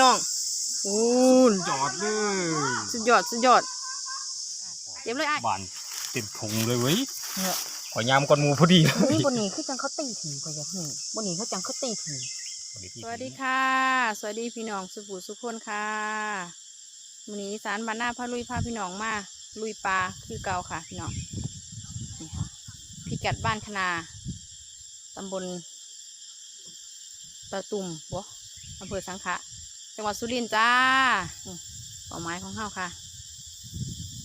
น้องอูนจอดเลยสุดยอดสุดยอดเก็บเลยไอ้บานเต็มถุงเลยเว้ยเนี่ยขอยามก่อนหมูพอดีเลยนี่บนนี้คือจังเขาตีถีกว่าอย่างนี้บนนี้เขาจังเขาตีถีสวัสดีค่ะ สวัสดีพี่น้องสุภูสุขคนค่ะวันนี้สารบานหน้าพาลุยพาพี่น้องมาลุยปลาคือเก่าค่ะพี่น้องนี่ค่ะพิกัดบ้านคณาตำบลตะตุ่มวะอำเภอสังขะ จังหวัดสุรินทร์จ้าอืมเป้าหมายของเฮาค่ะ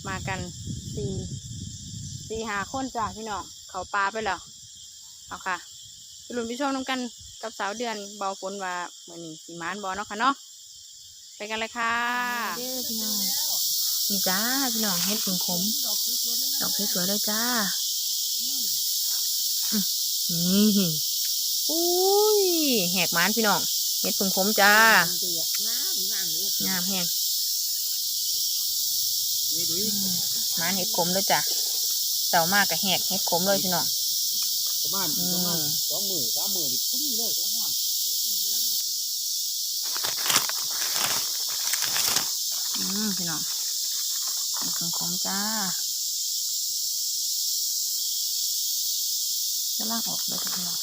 มากันสี่สี่หาคนจ้าพี่น้องเขาปลาไปแล้วเอาค่ะไปลุ้นพี่ชมน้ำกันกับสาวเดือนเบาฝนว่าเหมือนนี้สีมานบอเนาะค่ะเนาะไปกันเลยค่ะพี่น้องนี่จ้าพี่น้องเฮ็ดผึ่งขมดอกสวยๆเลยจ้านี่อุ้ยแหกมานพี่น้อง เฮ็ดผึ่งขมจ้างามแห้งมาเห็ดขมเลยจ้ะเต่ามากกับแหกเห็ดขมเลยพี่น้องประมาณประมาณสองหมื่นสามหมื่นนี่พอดีเลยก็งามอืมพี่น้องเห็ดขมจ้าจะล่างออกเลยพี่น้อง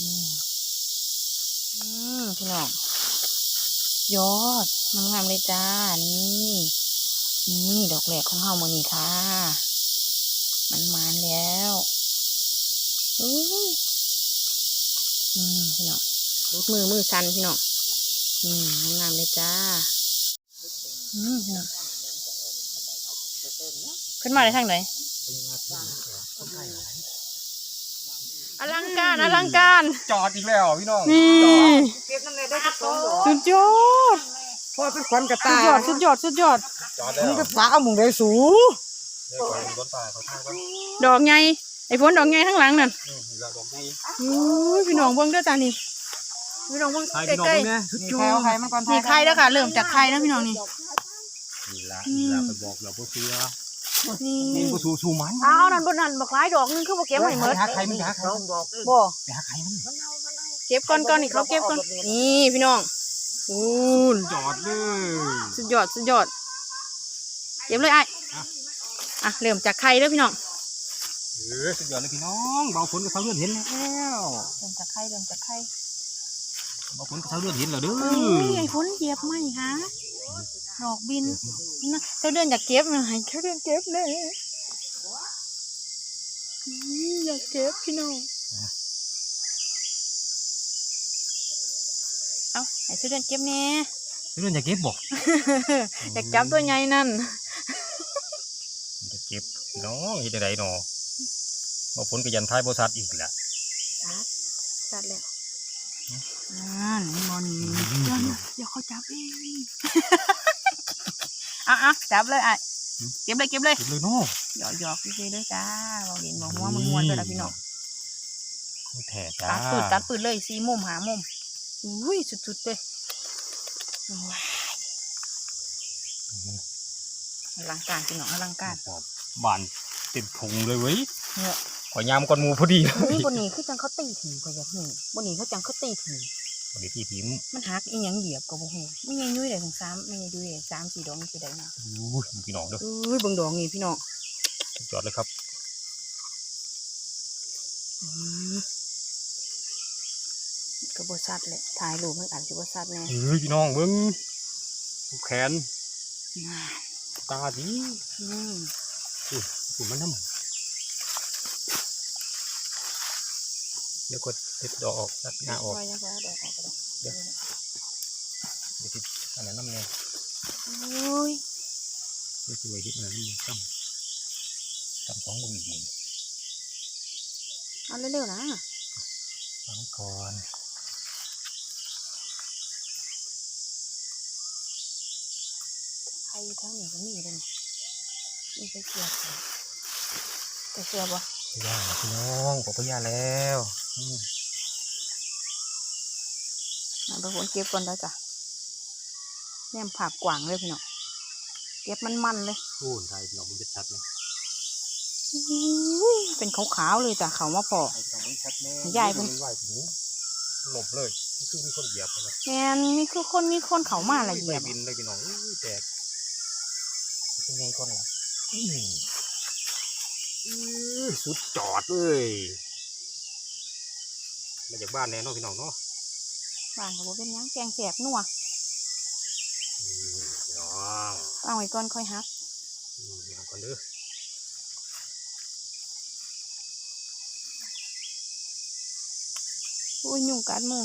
อืมอืม พี่น้องยอดงามๆเลยจ้า นี่นี่ดอกแหลกของเฮามือนี่ค่ะ มันมานแล้วอุ้ยอืมพี่น้องรูดมือมือชันพี่น้องอืมงามเลยจ้าอืมพี่น้องขึ้นมาได้ทางไหน อลังการอลังการ จอดอีกแล้วพี่น้องนี่จอดเก็บนั่นเลยได้ก็สองดอกสุดยอดพอเป็นขวัญกระสุดตายยอดสุดยอดสุดยอด จอดแล้วนี่ก็ฟ้าเอาหมุงได้สูเดี๋ยวก่อนรถตายเขาท่าก็นี่ดอกไงไอ้ฝนดอกไงข้างหลังนั่นเราดอกนี้อุ้ยพี่น้องเบิ่งเด้อจ้านี่พี่น้องเบิ่งถ่ายพี่น้องใกล้เบิ่งนะสุดนี่ยใครอเอาดใครมันก่อนๆนี่ไข่เด้อค่ะ เริ่มจากไข่นะพี่น้องนี่ นี่ละนี่ละไปบอกเราพวกเสือ นี่นี่ก็สูสูมันเอานั่นบนนั่นบักหลายดอกนึงคือบ่เก็บไว้หมดไปหาใครมันไปหาใครสองดอกบ่ไปหาใครมันเก็บก่อนก่อนนี่เขาเก็บก่อนนี่พี่น้องอู้นจอดเลยสุดยอดสุดยอดเก็บเลยไอ้อะเริ่มจากไข่เด้อพี่น้องเออสุดยอดเลยพี่น้องเบาฝนกับเสาเลือดเห็นแล้วเริ่มจากไข่เริ่มจากไข่เบาฝนกับเสาเลือดเห็นแล้วเด้อเอ้ยไอ้ฝนเหยียบไหมฮะ ดอกบินนะเจ้าเดือนอยากเก็บนะให้เจ้าเดือนเก็บเลยอื้ออยากเก็บพี่น้องเอาให้เจ้าเดือนเก็บแน่เสาเลือดอยากเก็บบอกอยากจับตัวใหญ่นั่นจะเก็บพี่น้องเฮ็ดได้หนอเบาฝนกับยันท้ายบริษัทอีกแหละจัดจัดแล้ว อ่านี่มอนี่เดี๋ยวเดี๋ยวเขาจับเองอะอะจับเลยไอ้เก็บเลยเก็บเลยเก็บเลยเนาะหยอกหยอกพี่ๆด้วยจ้าบอกเห็นบอกว่ามันมวนๆด้วยนะพี่น้องของแท้จ้าตัดปืดตัดปืดเลยสีมุมหามุมอุ้ยสุดๆเลยว้ายอลังการพี่น้องอลังการบานเต็มถุงเลยเว้ยเนี่ยขอยามก่อนหมูพอดีเลยนี่บนนี้คือจังเขาตีถีกว่าอย่างนี้บนนี้เขาจังเขาตีถีพ อดีที่พิมพ์มันหักอีหยังเหยียบกับบ่ฮู้ไม่ยังยุ่ยได้ถึงสามไม่ยังยุ่ยได้สามสี่ดอกนี่คือได้นะอู้ยพี่น้องเด้ออุ้ยเบิ่งดอกนี่พี่น้องสุดยอดเลยครับอืมก็บ่ชัดแหละถ่ายรูปมันอาจสิบ่ชัดแน่เฮ้ยพี่น้องเบิ้งแขนอ่าตาดีอืมอุ้ยถูมันทำไม เดี๋ยวกดเด็ดดอกออกตัดหน้าออกไว้ยังไว้ดอกออกก็ได้เดี๋ยวเดี๋ยวติดอันนั้นน้ำแน่อุ้ยเดี๋ยวสิไว้ฮิตอันนั้นน้ำแน่ตั้มตั้มสองมืออีกมือเอาเร็วๆนะสองก่อนใครทั้งนี้ก็มีเลยนี่ไปเสียบเลยไปเสียบบ่ พยาพี่น้องบอกพยาแล้วอืมเอาไปวนเก็บก่อนแล้วจ้ะแนมผักกว่างเลยพี่น้องเก็บมันๆเลยโอ้ยไทยพี่น้องมันจะชัดเลยอุ้ยเป็นขาวๆเลยจ้ะเขามาพอไอ้พี่น้องมันชัดแน่ยายเพิ่นมันไหวถึงหลบเลยคือมีคนเหยียบเลยแมนมีคือคนมีคนเขามาอะไรเหยีไม่ยบบินเลยพี่น้องอุ้ยแตกเป็นไงคนเหรออืมอื้อ สุดจอดเลยมาจากบ้านแน่เนอนพี่น้องเนาะบ้านเขาบอกเป็นหยังแกงแสบนัวอืมพี่น้องเอาไว้ก่อนค่อยฮักอืมเดี๋ยวก่อนเด้ออุ้ยยุ่งกัดมือ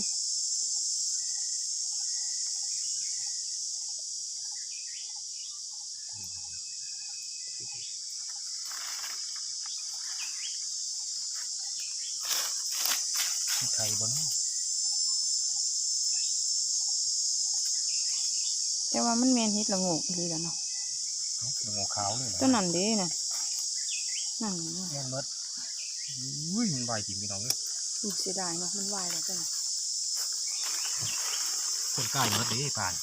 ไข่บนแต่ว่ามันแมนเฮ็ดละโงกดีแล้วเนาะเป็นงูขาวเลยเหรอตัวนั้นเด้น่ะนั่นน่ะแม่นเมดอุ้ยมันใบจริงพี่น้องเอ้ยอุ้ยเสียดายเนาะมันวายแล้วจ้ะน่ะคนใกล้เมดเด้ป่าน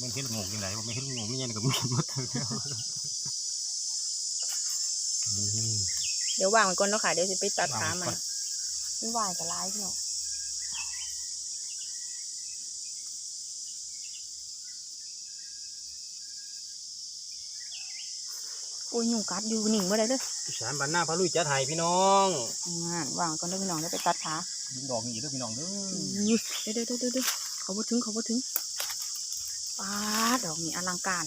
มันเห็นงูยังไงว่าไม่เห็นงูไม่ยันกับมึงเมดเลยอืม เดี๋ยววางไว้ก่อนเนาะค่ะ เดี๋ยวสิไปตัดวางขาไว้มันก่อนมันวายกับร้ายพี่เนาะโอ้ยยุ่งกัดอยู่หนิ่งเมื่อไรเด้ออีสานบ้านหน้าพระลุยจัดไห้พี่น้องงานวางไว้ก่อนเด้อพี่น้องเดี๋ยวไปตัดขายิงดอกนี่เด้อพี่น้องเด้ออุ้ยเดี๋ยวเดี๋ยวเดี๋ยวเดี๋ยวเขาบ่ถึงเขาบ่ถึงปาดดอกนี้อลังการ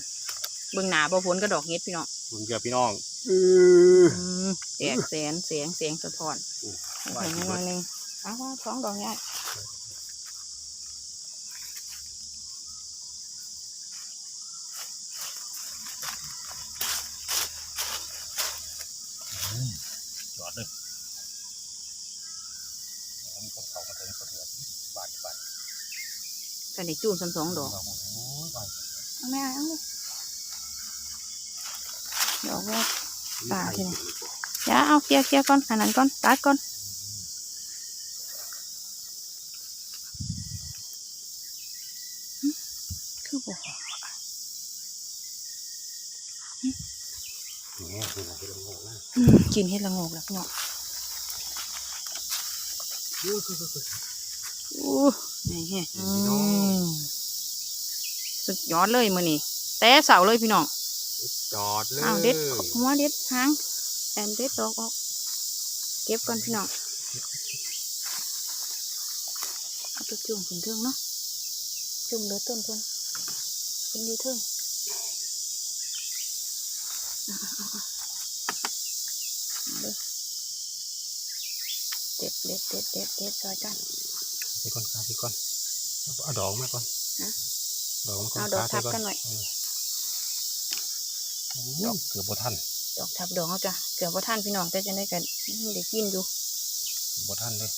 เบิ่งหนาบ่พ้นก็ดอกเฮ็ดพี่น้องมึงเกือบพี่น้องเอออืมแตกแสนเสียงเสียงสะท้อนอืมเห็นหน่อยหนึงอ้าวว่าท้องดอกใหญ่จอดเลยมีคนเขามาเถิงเขาเถื่อนบ้านบ้านกันได้จูนซ้ำสองดอกโอ้ยบ้านเอาแม่เอาเลย ดอกแรกป่าที่ไหนอย่าเอาเคลียร์เคลียร์ก่อนอันนั้นก่อนตัดก่อนหึคือบ่เนี่ยคือเราเห็นงูนะอืมกินเฮ็ดละโงกแล้วพี่น้องอู้คือคืออู้นี่แฮะอืมสุดยอดเลยมื้อนี้แต่เสาเลยพี่น้อง จอดเลยอ้าวเด็ดหัวเด็ดหางแอนเด็ดดอกออก เก็บก่อนพี่น้องเอาตัวจุ่มถึงเทิงเนาะจุ่มเหลือต้นเพิ่นเป็นอยู่เทิงเอาเอาเอาเอาเลยเด็ดเด็ดเด็ดเด็ดเด็ดซอยกันไปก่อนคาไปก่อนเอาดอกมาก่อนฮะดอกมาก่อนเอาดอกคทับกันไว้เออโอ้ย เกือบบ่ทันดอกทับดอกเอาจ้ะเกือบว่าท่านพี่น้องแต่จะได้กันได้กินอยู่เกือบบ่ทันเลย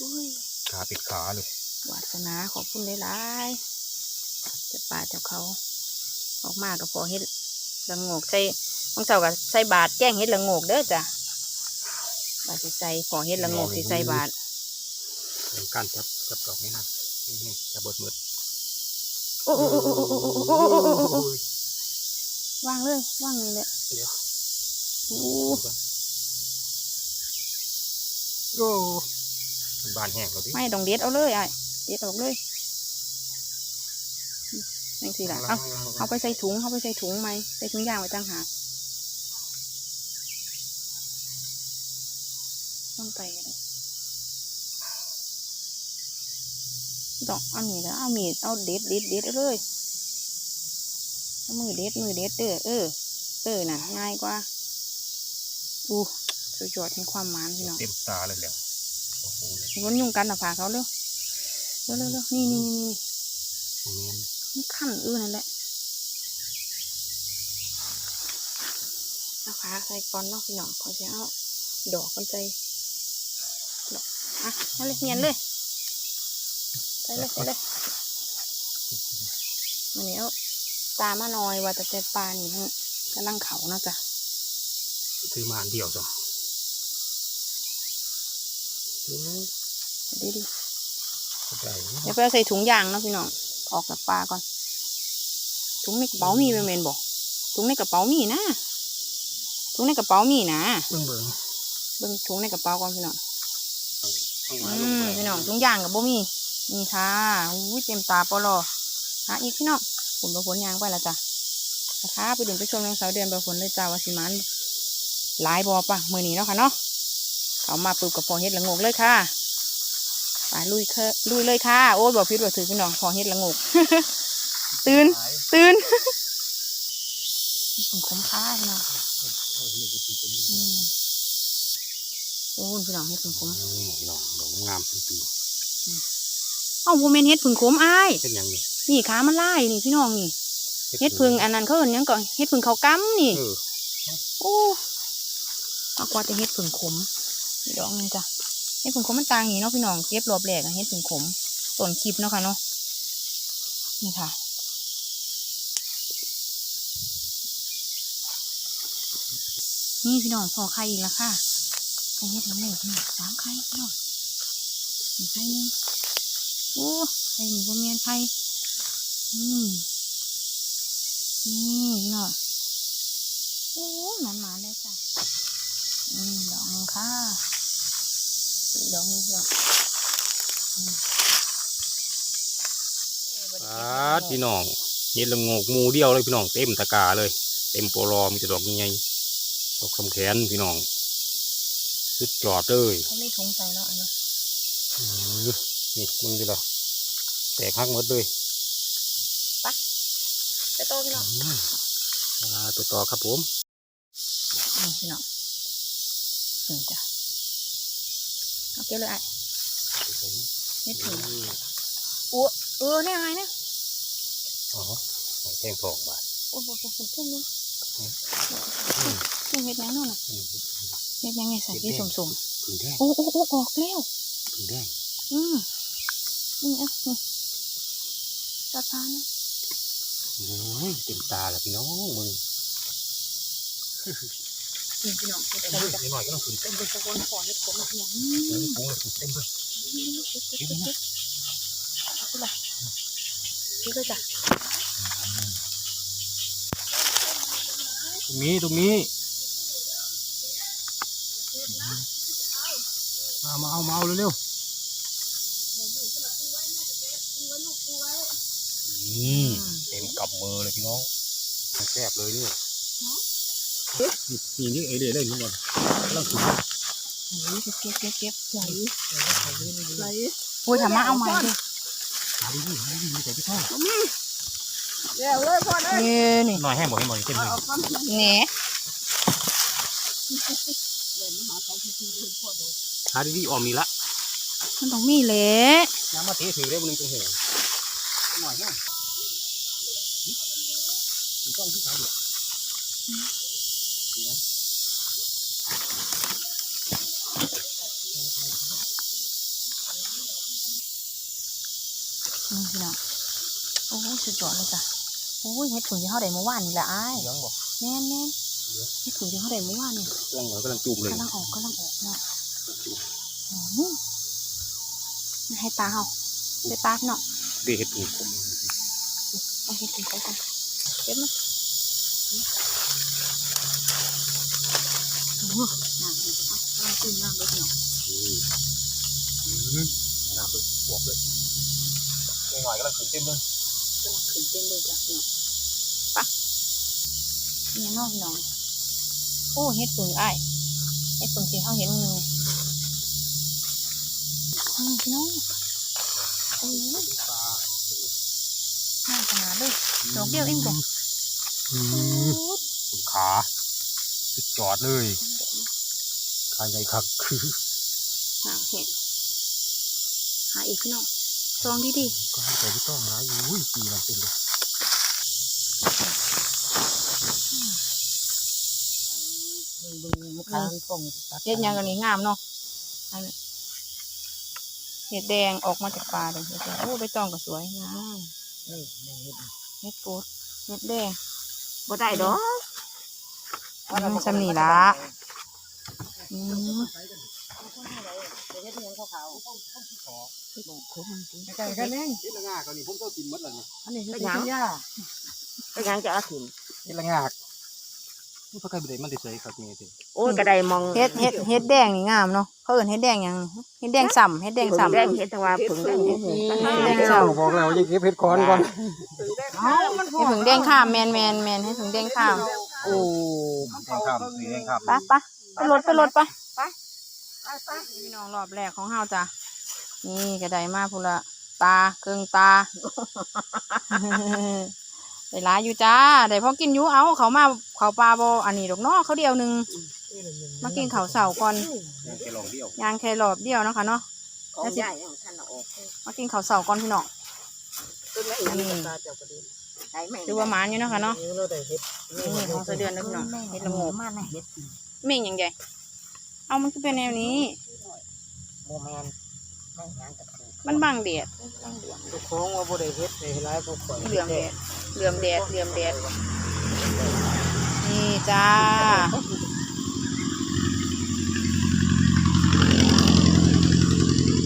อุ้ยขาปิดขาเลยวาสนาขอบคุณหลายๆจะป่าจะเขา ออกมาก็พอเฮ็ดละโงกใส่บางเสาก็ใส่บาทแจ้งเฮ็ดละโงกเด้อจ้ะบาทสิใส่พอเฮ็ดละโงกสิใส่บาทเป็นการจับจับดอกนี่นะนี่ๆจับเบิดมืด โอ้โอ้โอ้โอ้โอ้โอ้โอ้โอ้โอ้วางเลยวางนี่แหละเดี๋ยวโอ้โอ้บานแห้งแล้วดิไม่ต้องเด็ดเอาเลยไอ้เด็ดออกเลยอืมจังสิล่ะเอาเอาไปใส่ถุงเอาไปใส่ถุงไหมใส่ถุงยางไว้ต่างหากต้องไปเลย ดอกอันนี้แล้วเอามีดเอาเด็ดเด็ดเด็ดเอาเลยเอามือเด็ดมือเด็ดเด้อเออเออน่ะง่ายกว่าอู้สุดยอดแห่งความหมานพี่น้องเต็มตาเลยแหล้วโอ้โหเนี่ยมันยุ่งกันนะผาเขาเร็วเร็วเร็วเร็วนี่นี่นี่นี่โรงเรียนมันขั้นอื้อนั่นแหละเอาขาใส่ก่อนเนาะพี่น้องขอจะเอาดอกกันใจดอกอะเอาเลยเนียนเลย ใส่เลยใส่เลยมันนี้เอาตามาหน่อยว่าแต่แต่ปลานี่มันกำลังเขาเนาะจ้ะซื้อมาอันเดียวจ้ะโอ้ยดีดีเข้าใจเดี๋ยวไปเอาใส่ถุงยางเนาะพี่น้องออกจากปลาก่อน ถุงในกระเป๋ามีไหมเมนบอกถุงในกระเป๋ามีนะถุงในกระเป๋ามีนะเบิ่งเบิ่งเบิ่งถุงในกระเป๋าก่อนพี่น้องข้างหอืน้าลงมไปพี่น้องถุงยางกับบ่มี นี่ค่ะอุ้ยเต็มตาปลอหาอีกพี่น้องฝนบ่ฝนยางไปละจ้ะนะคะไปดูไปชมนางสาวเดือนบ่ฝนเลยจ้าว่าสิมันหลายบ่ปะมื้อนี้เนาะค่ะเนาะเขามาปลูกกับพอเฮ็ดละงกเลยค่ะไปลุยเคลุยเลยค่ะ โอ้ยบอกพิษบอกถือพี่น้องพอเฮ็ดละงกตื่นตื่นผมคุ้มค่าพี่น้องเอาเลยเฮ็ดเป็นผมอืมโอ้ยพี่น้องเฮ็ดผึ่งขมนี่พี่น้องดอกงามเป็นตัว เอ้าโมเมนเฮ็ดผึ่งขมอ้ายเป็นหยังนี่นี่ขามันลายนี่พี่น้องนี่เฮ็ดพึ่งอันนั้นเขาเอิ้นหยังก่อนเฮ็ดพึ่งเขาวกํนี่เออโอ้มากกว่าแต่เฮ็ดพึ่งขมนี่ดอกหนึงจ้ะเฮ็ดพึ่งขมมันต่างนี่เนาะพี่น้องเก็บรอบแรกอะเฮ็ดพึ่งขมต้นคลิปเนาะค่ะเนาะนี่ค่ะนี่พี่น้องพอไข่อีกแล้วค่ะไข่เฮ็ดละโงกนี่สามไข่พี่น้องนี่ไข่หนึง โอ้ไข่นี่บ่แม่นไข่อืมนี่พี่น้องโอ้ยมันมาแล้วจ้ะอืมดอกนึงค่ะอีกดอกนึงพี่น้องอืมอ่าพี่น้องเฮ็ดละโงกหมูเดียวเลยพี่น้องเต็มตะกร้าเลย เต็มโปรอมีแต่ดอกใหญ่ๆดอกคำแขนพี่น้องสุดยอดเลยเขาไม่ทงใจเนาะอันเนาะอือ นี่มึงดูละแตกหักหมดเลยไปโตพี่น้องอืมอ่าตัวต่อครับผมนี่พี่น้องนี่จ้ะเอาเก็บเลยไอ้ไม่ถึงโอ้เออเนี่ยไงเนี่ยอ๋อหอยแทงทองบาทโอ้โหโอ้โหเพิ่มนึงอืมนี่เฮ็ดหยังนู่นน่ะอืมเฮ็ดหยังไงใส่ที่สมสมผึ่งแดงๆโอ้โอ้โอ้ออกแล้วผึ่งแดงอืม นี่อะนี่ตาพานะโอ้ยเต็มตาแล้วพี่น้องมึงนี่พี่น้องเฮ็ดเต็อะมไรเลยจ้ะนิดหน่อยก็ต้องขึ้นเต็มไปตะโกนขอเฮ็ดผมอย่างเอนี้อปุ้งเลยเต็มเลยเก็บเก็บเก็บเอาไปละนี่ก็จ้ะตรงนี้ตรงนี้มามาเอามาเอาเร็วๆ นี่เต็มกับมือเลยพี่น้องแซ่บเลยเนี่ยนี่นี่เอเดเลยนี่ก่อนกำลังขึ้นเก็บเก็บเก็บเก็บไหลไหลโอ้ยถามมาเอาใหม่ดิหาดีดีหาดีดีแต่พี่พ่อเดี๋ยวเลยพ่อเลยนี่นี่หน่อยให้หมดให้หมดเต็มเลยเอาความเพียรแหน่หาดีดีออมนี่ละมันต้องมีแหละน้ำมาเทถือได้บนนึงตรงหัวหน่อย แค่ต้องที่ขาเดียวอืมพี่น้องโอ้ยสุดยอดเลยจ้ะโอ้ยเฮ็ดถุงที่เฮาได้เมื่อวานนี่แหละอ้ายยังบอกแม่นแม่นเฮ็ดถุงที่เฮาได้เมื่อวานนี่กำลังหน่อยกำลังจูบเลยกำลังออกกำลังออกเนาะอืมให้ตาเฮาให้ตาพี่น้องเดี๋ยวเห็ดถุงผมเอาเฮ็ดถุงไปก่อนเก็บมาโอ้น้ำเห็ดเอากำลังขึ้นน้ำเลยพี่น้องน้ำเลยบวกเลยหน่อยกำลังขึ้นเต็มเลยกำลังขึ้นเต้นเลยจ้ะพี่น้องปะนี่น้องพี่ น้องโอ้เฮ็ดปึงอ้ายเฮ็ดปึงที่เขาเห็นมืออืมพี่น้องโอ้ยน่าขนาดเลยดอกเดียวเองจ้ะอืโอ้มยสุดขาสุดจอดเลยขาใหญ่คักคือน้ำเห็ดหาอีกพี่น้องซองดีดีก็ให้ใจพี่ต้องหาอยู่อุ้ยปีมันเต็มเลยบึงมะขามส่งตัดๆเฮ็ดหยังกันนี่งามเนาะอันนี้เห็ดแดงออกมาจากปลาเลยเห็ดแดงโอ้ใบตองก็สวยงาม นี่นี่เห็ดเฮ็ดปูดเฮ็ดแดงบ่ได้ดอกเอาละอืมจำนี่ละอืมเฮ็ดเงินขาวๆไก่กันเองเฮ็ดละงากนี่ผมต้องกินหมดเลยอันนี้คือเป็นย่าก็ยังจะเอาถิ่นเฮ็ดละงาก นี่พระไก่บิดมันได้ใส่ครับนี่ติโอ้ยกระไดมองเฮ็ดเฮ็ดเฮ็ดแดงนี่งามเนาะเขาเอิ้นเฮ็ดแดงหยังเฮ็ดแดงส่ำเฮ็ดแดงผึ่งส่ำแดงเห็ดแต่ว่าผึ่งแดงเห็ดแดงเศร้าบอกแล้วอย่าเก็บเห็ดก่อนก่อนให้ผึ่งแดงข้ามแมนแมนแมนให้ผึ่งแดงข้ามโอ้แดงข้ามสีแดงข้ามไปไปไปรถไปรถไปพี่น้องรอบแรกของเฮาจ้ะนี่กระไดมาพุ่นละตาเกิงตา ได้หลายอยู่จ้าได้พอกินอยู่เอาเขามาเขาปลาบ่อันนี้ดอกเนาะเขาเดียวหนึงมากินข้าวเสาก่อนแค่ลองเดียวยางแค่รอบเดียวเนาะค่ะเนาะของใหญ่ของท่านเอาออกมากินข้าวเสาก่อนพี่น้องต้นไม้อีกนี่ตาเจ้าก็ดีใช่ไหมถือว่าหมานอยู่เนาะค่ะเนาะเราได้เห็ดนี่ของเสะเดือนนะพี่น้องเฮ็ดละโงกมาเห็ดเม่งยังไงเอามันก็เป็นแนวนี้โมแมนไม่งานกับถูก มันบังแดดทุกของว่าบ่ได้เฮ็ดไปหลายพวกข่อยเหลื่อมแดดเหลื่อมแดดเหลื่อมแดดนี่จ้า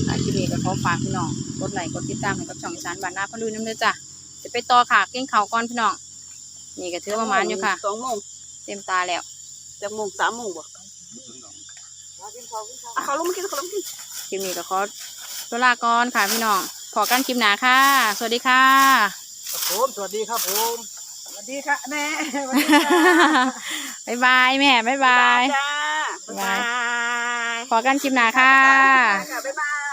อาชีพนี้ก็ขอฝากพี่น้องกดไลค์กดติดตามให้กับช่องอีสานบ้านนาพะลุยน้ำเด้อจ้ะจะไปต่อค่ะกินข้าวก่อนพี่น้องนี่ก็ถือว่าประมาณอยู่ค่ะสองโมงเต็มตาแล้วจากโมงสามโมงบ่เขาลงมากินเขาลงมากินคลิปนี้ก็ขอ ตัวลาก่อนค่ะพี่น้องพอกันคลิปหน้าค่ะ สวัสดีค่ะครับผมสวัสดีครับผมสวัสดีค่ะแม่บ๊ายบายแม่บ๊ายบายจ้าบ๊ายบายพอกันคลิปหน้าค่ะ บ๊ายบาย